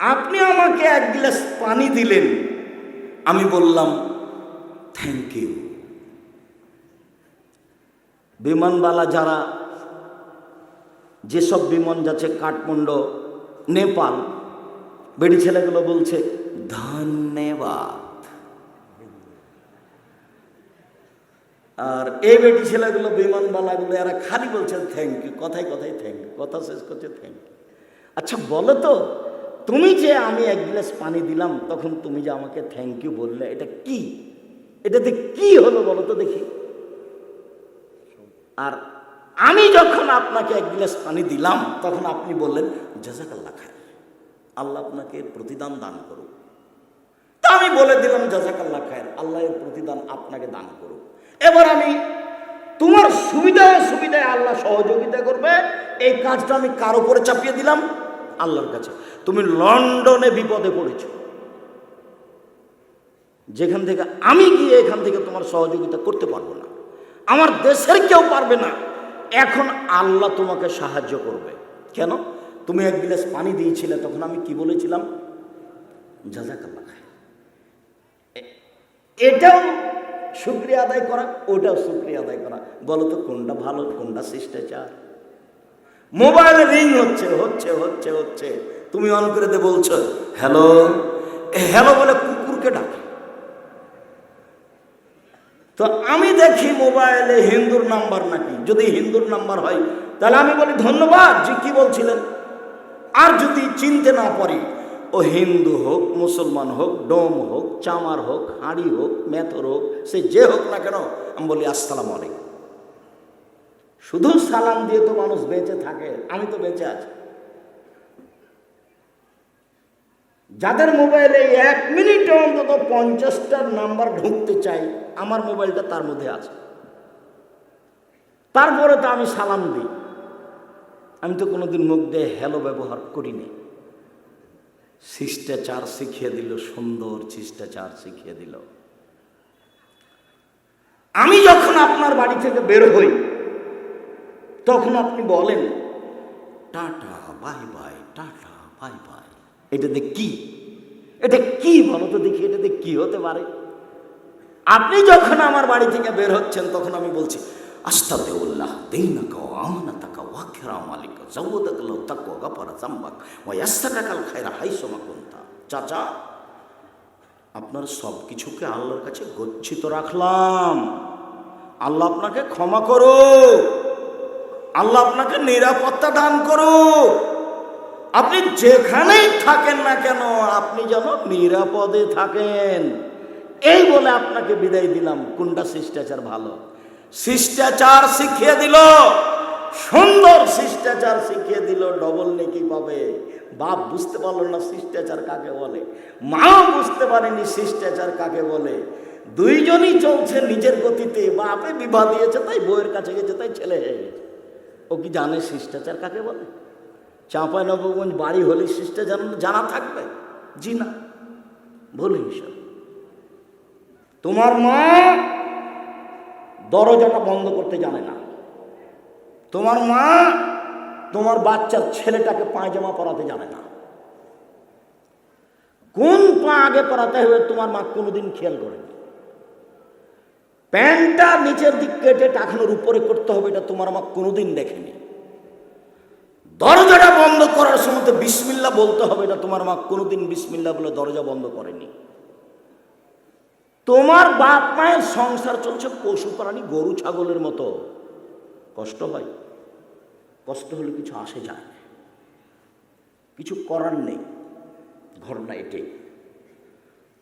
আপনি আমাকে এক গ্লাস পানি দিলেন। আমি বললাম থ্যাংক ইউ বিমানবালা যারা, যেসব বিমান যাচ্ছে কাঠমান্ডু, নেপাল, বেড়ি ছেলেগুলো বলছে, ধন্যবাদ। আর এই বেটি ছেলেগুলো বিমানবালাগুলো এরা খালি বলছে থ্যাংক ইউ কথায় কথায় থ্যাংক ইউ কথা শেষ করছে থ্যাংক ইউ আচ্ছা বলো তো তুমি যে আমি এক গ্লাস পানি দিলাম, তখন তুমি যে আমাকে থ্যাংক ইউ বললে, এটা কি? এটাতে কি হলো বলো তো দেখি। আর আমি যখন আপনাকে এক গ্লাস পানি দিলাম, তখন আপনি বললেন জাজাকাল্লা খায় আল্লাহ আপনাকে প্রতিদান দান করুক। তা আমি বলে দিলাম জাজাকাল্লা খায় আল্লাহ এর প্রতিদান আপনাকে দান করুক। এবার আমি তোমার সুবিধায় সুবিধায় আল্লাহ সহযোগিতা করবে, এই কাজটা আমি কার উপরে চাপিয়ে দিলাম? আল্লাহর কাছে। তুমি লন্ডনে বিপদে পড়েছ। যেখান থেকে আমি গিয়ে এখান থেকে তোমার সহযোগিতা করতে পারব না। আমার দেশের কেউ পারবে না। এখন আল্লাহ তোমাকে সাহায্য করবে। কেন? তুমি এক গ্লাস পানি দিয়েছিলে, তখন আমি কি বলেছিলাম? জাজাকাল্লা খায় এটাও শুক্রিয়া আদায় করা, ওটাও শুক্রিয়া আদায় করা। বলো তো, কোনটা ভালো, কোনটা শিষ্টাচার? মোবাইলে রিং হচ্ছে হচ্ছে হচ্ছে হচ্ছে। তুমি অন করে দিয়ে বলছো, হ্যালো? হ্যালো বলে কুকুরকে ডাকে। তো আমি দেখি মোবাইলে হিন্দুর নাম্বার নাকি? যদি হিন্দুর নাম্বার হয়, তাহলে আমি বলি, ধন্যবাদ। যে কি বলছিলেন? আর যদি চিনতে না পারি, ও হিন্দু হোক, মুসলমান হোক, ডোম হোক, চামার হোক, হাঁড়ি হোক, মেথর হোক, সে যে হোক না কেন, আমি বলি, আসসালাম আলাইকুম। শুধু সালাম দিয়ে তো মানুষ বেঁচে থাকে, আমি তো বেঁচে আছি। যাদের মোবাইলে এক মিনিটে অন্তত পঞ্চাশটার নাম্বার ঢুকতে চাই, আমার মোবাইলটা তার মধ্যে আছে। তারপরে তো আমি সালাম দিই। আমি তো কোনোদিন মুখ দিয়ে হ্যালো ব্যবহার করিনি। শিষ্টাচার শিখিয়ে দিল, সুন্দর শিষ্টাচার শিখিয়ে দিল। আমি যখন আপনার বাড়ি থেকে বের হই তখন আপনি বলেন tata bye bye tata bye bye. এটাতে কি? এটা কি বলো তো দেখি এটাতে কি হতে পারে? আপনি যখন আমার বাড়ি থেকে বের হচ্ছেন তখন আমি বলছি আস্তাদেউল্লাহ দেইনাকা আমানাতাকা ওয়াখিরা মালিকা জাউদাক লাউ তাকওয়া গাফারা জামবাক ওয়া ইয়াসতাকাল খায়রা হাইসুমা কুনতা। চাচা আপনার সব কিছুকে আল্লাহর কাছে গচ্ছিত রাখলাম। আল্লাহ আপনাকে ক্ষমা করুক। আল্লাহ আপনাকে নিরাপত্তা দান করুক। আপনি যেখানেই থাকেন না কেন, আপনি যেন নিরাপদে থাকেন। এই বলে আপনাকে বিদায় দিলাম। কোনটা শিষ্টাচার ভালো? শিষ্টাচার শিখিয়ে দিল। সুন্দর শিষ্টাচার শিখিয়ে দিল। ডবল নেকি পাবে। বাপ বুঝতে পারল না শিষ্টাচার কাকে বলে। মাও বুঝতে পারেনি শিষ্টাচার কাকে বলে। দুইজনই চলছে নিজের গতিতে। বাপে বিবাহ দিয়েছে, তাই বউয়ের কাছে গেছে, তাই ছেলে হয়ে গেছে। ও কি জানে শিষ্টাচার কাকে বলে? চাঁপাই নবগঞ্জ বাড়ি হলে শিষ্টাচার জানা থাকবে? জি না। ভুল হিসাব তোমার মা দরজাটা বন্ধ করতে জানে না। তোমার মা তোমার বাচ্চার ছেলেটাকে পায়জামা পরাতে জানে না। কোন পা আগে পরাতে হবে তোমার মা কোনোদিন খেয়াল করেনি। প্যান্টটা নিচের দিক কেটে টাকানোর উপরে করতে হবে, এটা তোমার মা কোনোদিন দেখেনি। দরজাটা বন্ধ করার সময় বিসমিল্লা বলতে হবে, এটা তোমার মা কোনোদিন বিসমিল্লা বলে দরজা বন্ধ করেনি। তোমার বাপ মায়ের সংসার চলছে পশু প্রাণী, গরু, ছাগলের মতো। কষ্ট হয়। কষ্ট হলে কিছু আসে যায় কিছু করার নেই। ঘটনা এটাই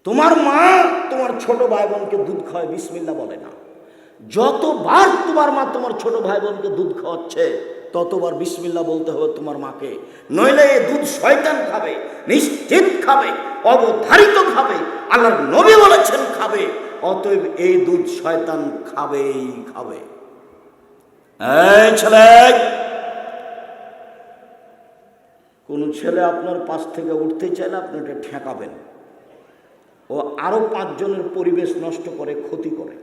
তোমার মা তোমার ছোট ভাই বোনকে দুধ খাওয়ায় বিসমিল্লা বলে না। যতবার তোমার মা তোমার ছোট ভাই বোনকে দুধ খাওয়াচ্ছে, ততবার বিসমিল্লা বলতে হবে তোমার মাকে। নইলে এ দুধ শয়তান খাবে, নিশ্চিত খাবে, অবধারিত খাবে, আল্লাহর নবী বলেছেন খাবে, অতএব এই দুধ শয়তান খাবেই খাবে। ছেলে, কোন ছেলে আপনার পাশ থেকে উঠতে চাইলে আপনি ওটা ঠেকাবেন। ও আরও পাঁচজনের পরিবেশ নষ্ট করে, ক্ষতি করে।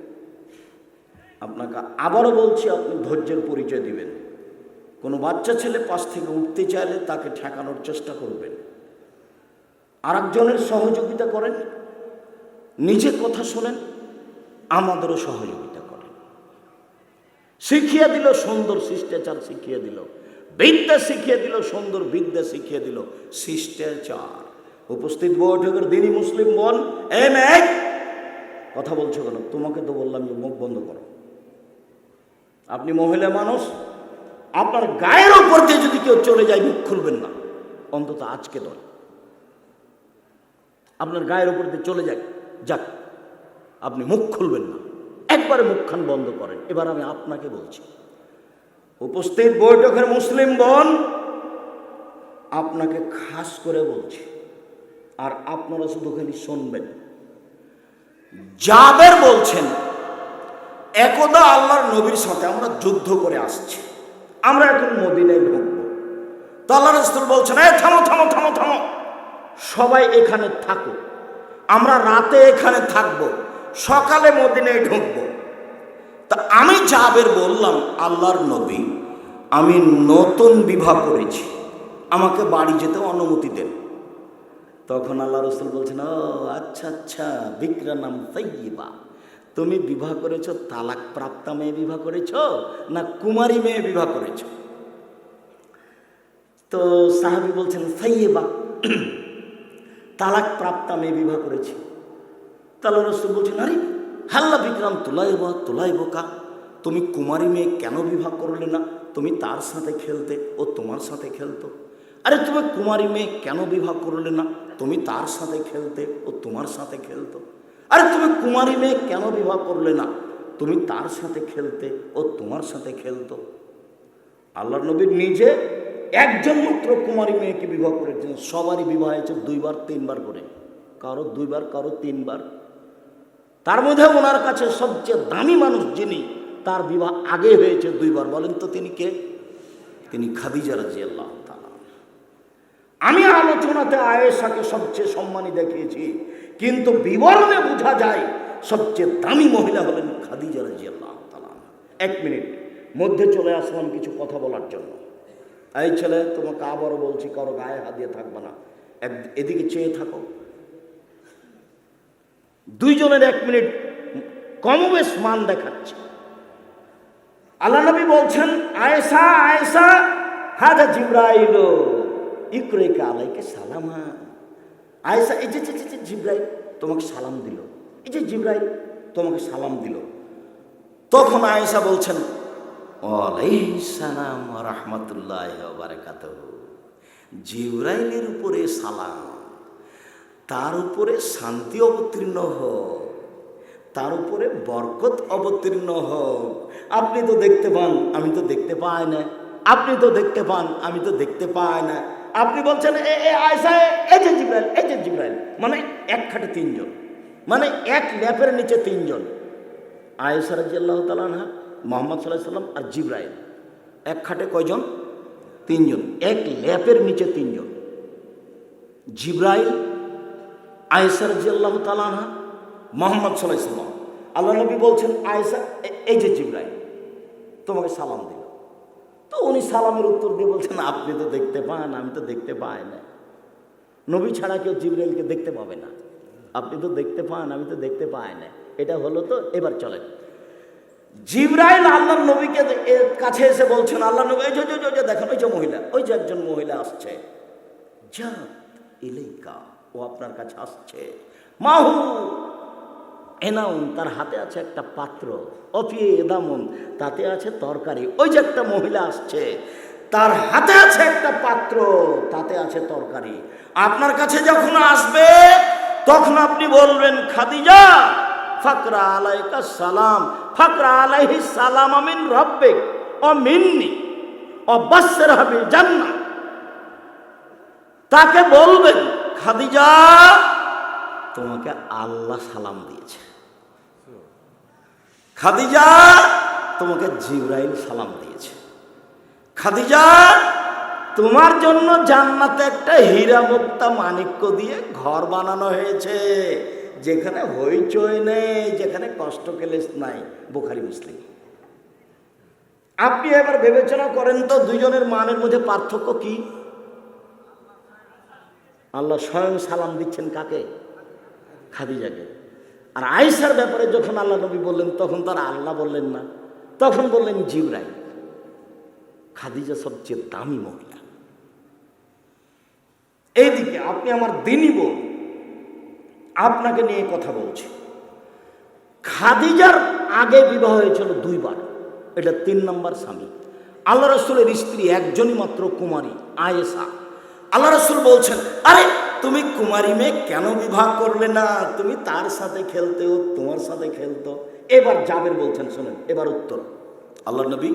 আপনাকে আবারও বলছি, আপনি ধৈর্যের পরিচয় দিবেন। কোনো বাচ্চা ছেলে পাশ থেকে উঠতে চাইলে তাকে ঠেকানোর চেষ্টা করবেন। আরেকজনের সহযোগিতা করেন, নিজে কথা শোনেন, আমাদেরও সহযোগিতা করেন। শিখিয়ে দিল, সুন্দর শিষ্টাচার শিখিয়ে দিল, বিদ্যা শিখিয়ে দিল, সুন্দর বিদ্যা শিখিয়ে দিল, শিষ্টাচার। উপস্থিত বৈঠকের দিনই মুসলিম বোন এ মেঘ কথা বলছো কেন? তোমাকে তো বললাম যে মুখ বন্ধ করো। আপনি মহিলা মানুষ, আপনার গায়ের ওপর দিয়ে যদি কেউ চলে যায়, মুখ খুলবেন না। অন্তত আজকে নয় আপনার গায়ের ওপর দিয়ে চলে যাক যাক, আপনি মুখ খুলবেন না। একবারে মুখখান বন্ধ করেন। এবার আমি আপনাকে বলছি, উপস্থিত বৈঠকের মুসলিম বোন, আপনাকে খাস করে বলছি আর আপনারা শুধু খালি শুনবেন। যাদের বলছেন, একদা আল্লাহর নবীর সাথে আমরা যুদ্ধ করে আসছি, আমরা এখন মদিনায় ঢুকবো। তো আল্লাহ রসুল বলছেন এ থামো থামো থামো থামো। সবাই এখানে থাকো আমরা রাতে এখানে থাকব, সকালে মদিনায় ঢুকবো। তা আমি যাবের বললাম, আল্লাহর নবী, আমি নতুন বিবাহ করেছি। আমাকে বাড়ি যেতে অনুমতি দেন। তখন আল্লাহ রসুল বলছেন, ও আচ্ছা আচ্ছা বিক্রা নাম তৈবা তুমি বিবাহ করেছ তালাক প্রাপ্তা মেয়ে বিবাহ করেছ, না কুমারী মেয়ে বিবাহ করেছ? তো সাহাবি বলছেন সাইয়েবা তালাক প্রাপ্তা মেয়ে বিবাহ করেছি। তাহলে রসুল বলছেন, আরে, হাল্লা বিক্রাম, তোলাইব তোলাইব কা তুমি কুমারী মেয়ে কেন বিবাহ করলে না? তুমি তার সাথে খেলতে ও তোমার সাথে খেলতো। আরে তুমি কুমারী মেয়ে কেন বিবাহ করলে না? তুমি তার সাথে খেলতে ও তোমার সাথে খেলতো। আরে তুমি কুমারী মেয়ে কেন বিবাহ করলে না? তুমি তার সাথে খেলতে ও তোমার সাথে খেলতো। আল্লাহ নবীর নিজে একজন মাত্র কুমারী মেয়েকে বিবাহ করেছেন। সবারই বিবাহ হয়েছে দুইবার, তিনবার করে। কারও দুইবার, কারও তিনবার। তার মধ্যে ওনার কাছে সবচেয়ে দামি মানুষ যিনি, তার বিবাহ আগে হয়েছে দুইবার। বলেন তো তিনি কে? তিনি খাদিজা রাজি আল্লাহ আমি আলোচনাতে আয়েশাকে সবচেয়ে সম্মানী দেখিয়েছি, কিন্তু বিবরণে বোঝা যায় সবচেয়ে দামি মহিলা হলেন খাদিজা রাজি আল্লাহ এক মিনিট, মধ্যে চলে আসলাম কিছু কথা বলার জন্য। এই ছেলে, তোমাকে আবারও বলছি, কারও গায়ে হাত দিয়ে থাকবে না। এদিকে চেয়ে থাকো। দুইজনের এক মিনিট কমবেশ মান দেখাচ্ছে। আল্লাহ নবী বলছেন, আয়েশা আয়েশা, হাজা জিব্রাইল। ইকরেকা আলাইকে সালামা আয়েশা, এই যে যে তোমাকে সালাম দিল। এই যে জিব্রাইল তোমাকে সালাম দিল। তখন আয়েশা বলছেন সালাম রহমতুল্লাহ বারাকাত জিব্রাইলের উপরে সালাম, তার উপরে শান্তি অবতীর্ণ হোক, তার উপরে বরকত অবতীর্ণ হোক। আপনি তো দেখতে পান, আমি তো দেখতে পাই না আপনি তো দেখতে পান, আমি তো দেখতে পাই না আপনি বলছেন, এ এ আয়সা এই যে জিব্রাইল, এই যে জিব্রাইল। মানে এক খাটে তিনজন। মানে এক ল্যাপের নিচে তিনজন। আয়েসা রাজি আল্লাহ তালানহা মোহাম্মদ সাল্লাহ সাল্লাম আর জিব্রাইল। এক খাটে কয়জন? তিনজন। এক ল্যাপের নিচে তিনজন। জিব্রাইল আয়েসা রাজি আল্লাহ তালানহা মোহাম্মদ সাল্লাহ সাল্লাম। আল্লাহ নবী বলছেন আয়েসা এই যে জিব্রাইল, তোমাকে সালাম দিল তো উনি সালামের উত্তর দিয়ে বলছেন, আপনি তো দেখতে পান, আমি তো দেখতে পাই না। নবী ছাড়া কেউ জিব্রাইলকে দেখতে পাবে না। আপনি তো দেখতে পান, আমি তো দেখতে পাই না। এটা হলো তো, এবার চলেন। জিব্রাইল আল্লাহর নবীকে কাছে এসে বলছেন আল্লাহ নবী যে- যে দেখেন, ওই যে মহিলা, ওই যে একজন মহিলা আসছে। যা ইলেকা ও আপনার কাছে আসছে। মাহু এনাউন, তার হাতে আছে একটা পাত্র। অফিয়ে এদামুন, তাতে আছে তরকারি। ওই যে একটা মহিলা আসছে, তার হাতে আছে একটা পাত্র, তাতে আছে তরকারি। আপনার কাছে যখন আসবে, তখন আপনি বলবেন, খাদিজা, ফাকরা আলাইকা সালাম, ফাকরা আলাইহি সালাম আমিন রব্বিক, ও মিন্নি, ও বাসের হবে জান্নাত তাকে বলবেন, খাদিজা, তোমাকে আল্লাহ সালাম দিয়েছে। খাদিজা তোমাকে জিব্রাইল সালাম দিয়েছে। খাদিজা, তোমার জন্য জান্নাতে একটা হীরা মুক্তা মানিক্য দিয়ে ঘর বানানো হয়েছে। যেখানে হইচই নেই, যেখানে কষ্ট কেলেস নাই, বোখারি মুসলিম। আপনি এবার বিবেচনা করেন তো দুজনের মানের মধ্যে পার্থক্য কি? আল্লাহ স্বয়ং সালাম দিচ্ছেন কাকে? খাদিজাকে। আর আয়েশার ব্যাপারে যখন আল্লাহ নবী বললেন, তখন তারা আল্লাহ বললেন না। তখন বললেন জিবরাই খাদিজা সবচেয়ে দামি মহিলা। এইদিকে আপনি আমার দিনই বোন, আপনাকে নিয়ে কথা বলছি। খাদিজার আগে বিবাহ হয়েছিল দুইবার, এটা তিন নম্বর স্বামী। আল্লাহ রসুলের স্ত্রী একজনই মাত্র কুমারী আয়েসা আল্লাহ রসুল বলছেন, আরে তুমি কুমারী মেয়ে কেন বিবাহ করলে না? তুমি তার সাথে খেলতে ও তোমার সাথে খেলতো। এবার জাবের বলছেন, শোনেন, এবার উত্তর। আল্লাহ নবী,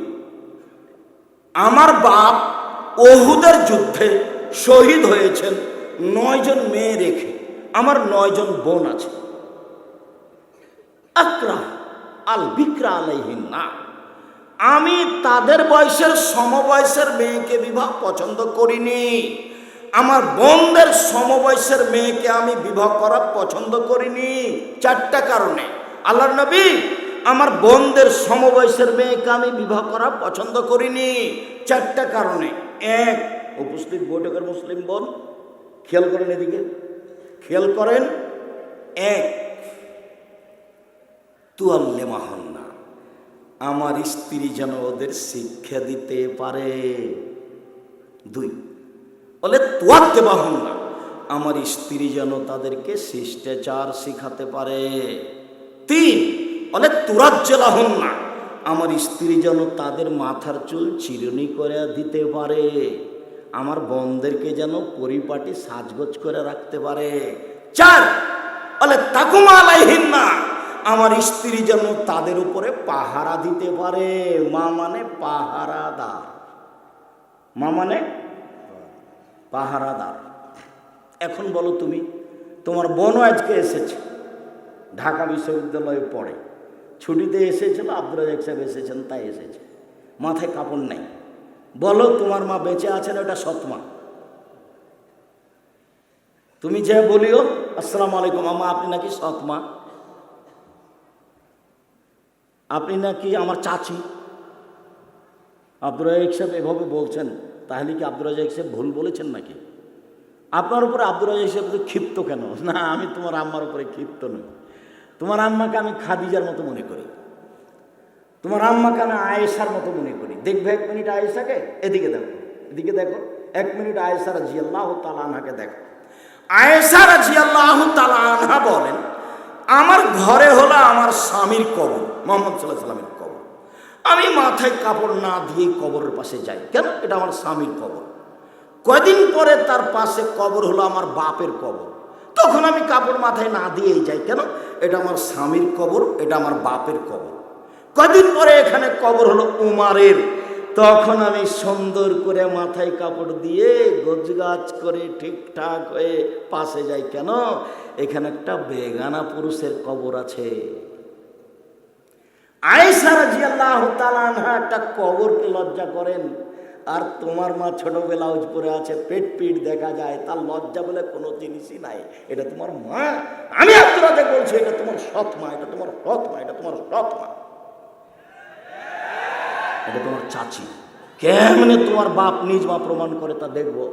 আমার বাপ ওহুদের যুদ্ধে শহীদ হয়েছেন, নয়জন মেয়ে রেখে। আমার নয়জন বোন আছে। আকরা আল বিক্রা আলাইহিন না আমি তাদের বয়সের সমবয়সের মেয়েকে বিবাহ পছন্দ করিনি। আমার বোনদের সমবয়সের মেয়েকে আমি বিবাহ করা পছন্দ করিনি। চারটা কারণে। আল্লাহর নবী আমার বোনদের সমবয়সের মেয়েকে আমি বিবাহ করা পছন্দ করিনি। চারটা কারণে। এক, উপস্থিত বৈঠকের মুসলিম বোন, খেয়াল করেন এদিকে। খেয়াল করেন। এক তুয়াল্লে মাহান্না আমার স্ত্রী যেন ওদের শিক্ষা দিতে পারে। দুই বলে তোয়াতে বাহন্না আমার স্ত্রী যেন তাদেরকে শিষ্টাচার শিখাতে পারে। তিন, বলে তুরাজ্জেলা হন না আমার স্ত্রী যেন তাদের মাথার চুল চিরুনি করে দিতে পারে। আমার বোনদেরকে যেন পরিপাটি সাজগোজ করে রাখতে পারে। চার, বলে, তাকুমা আলাইহিন না আমার স্ত্রী যেন তাদের উপরে পাহারা দিতে পারে। মা মানে পাহারাদার। মা মানে পাহারাদার। এখন বলো তুমি, তোমার বোনও আজকে এসেছে, ঢাকা বিশ্ববিদ্যালয়ে পড়ে। ছুটিতে এসেছিল আব্দুল রাজাক সাহেব এসেছেন, তাই এসেছে। মাথায় কাপড় নাই। বলো তোমার মা বেঁচে আছেন, ওটা সৎমা তুমি যে বলিও, আসসালাম আলাইকুম আমা আপনি নাকি সৎমা আপনি নাকি আমার চাচি? আব্দুল রাজাক সাহেব এভাবে বলছেন তাহলে কি আব্দুল রাজাক সাহেব ভুল বলেছেন নাকি? আপনার উপরে আব্দুল রাজাক সাহেব তো ক্ষিপ্ত কেন? না, আমি তোমার আম্মার উপরে ক্ষিপ্ত নই। তোমার আম্মাকে আমি খাদিজার মতো মনে করি। তোমার আম্মাকে আমি আয়েশার মতো মনে করি। দেখবে এক মিনিট আয়েশাকে, এদিকে দেখো এদিকে দেখো, এক মিনিট আয়েশা জিয়াল্লাহ তালানহাকে দেখো। আয়েশা রাজি আল্লাহ তালানহা বলেন, আমার ঘরে হলো আমার স্বামীর কবর। মোহাম্মদ সাল্লাহ সাল্লামের আমি মাথায় কাপড় না দিয়ে কবরের পাশে যাই। কেন? এটা আমার স্বামীর কবর। কয়দিন পরে তার পাশে কবর হলো আমার বাপের কবর। তখন আমি কাপড় মাথায় না দিয়েই যাই। কেন? এটা আমার স্বামীর কবর, এটা আমার বাপের কবর। কদিন পরে এখানে কবর হলো উমারের। তখন আমি সুন্দর করে মাথায় কাপড় দিয়ে গোজগাছ করে ঠিকঠাক হয়ে পাশে যাই। কেন? এখানে একটা বেগানা পুরুষের কবর আছে। আয়েশা রাজিয়াল্লাহু তাআলা আনহা একটা কবরকে লজ্জা করেন। আর তোমার মা ছোট ব্লাউজ পরে আছে, পেট পিট দেখা যায়, তার লজ্জা বলে কোনো জিনিসই নাই। এটা তোমার মা। আমি আপনাদের বলছি, এটা তোমার সৎ মা, এটা তোমার সৎ মা, এটা তোমার সৎ মা। এটা তোমার চাচি। কেমনে তোমার বাপ নিজ মা প্রমাণ করে তা দেখব?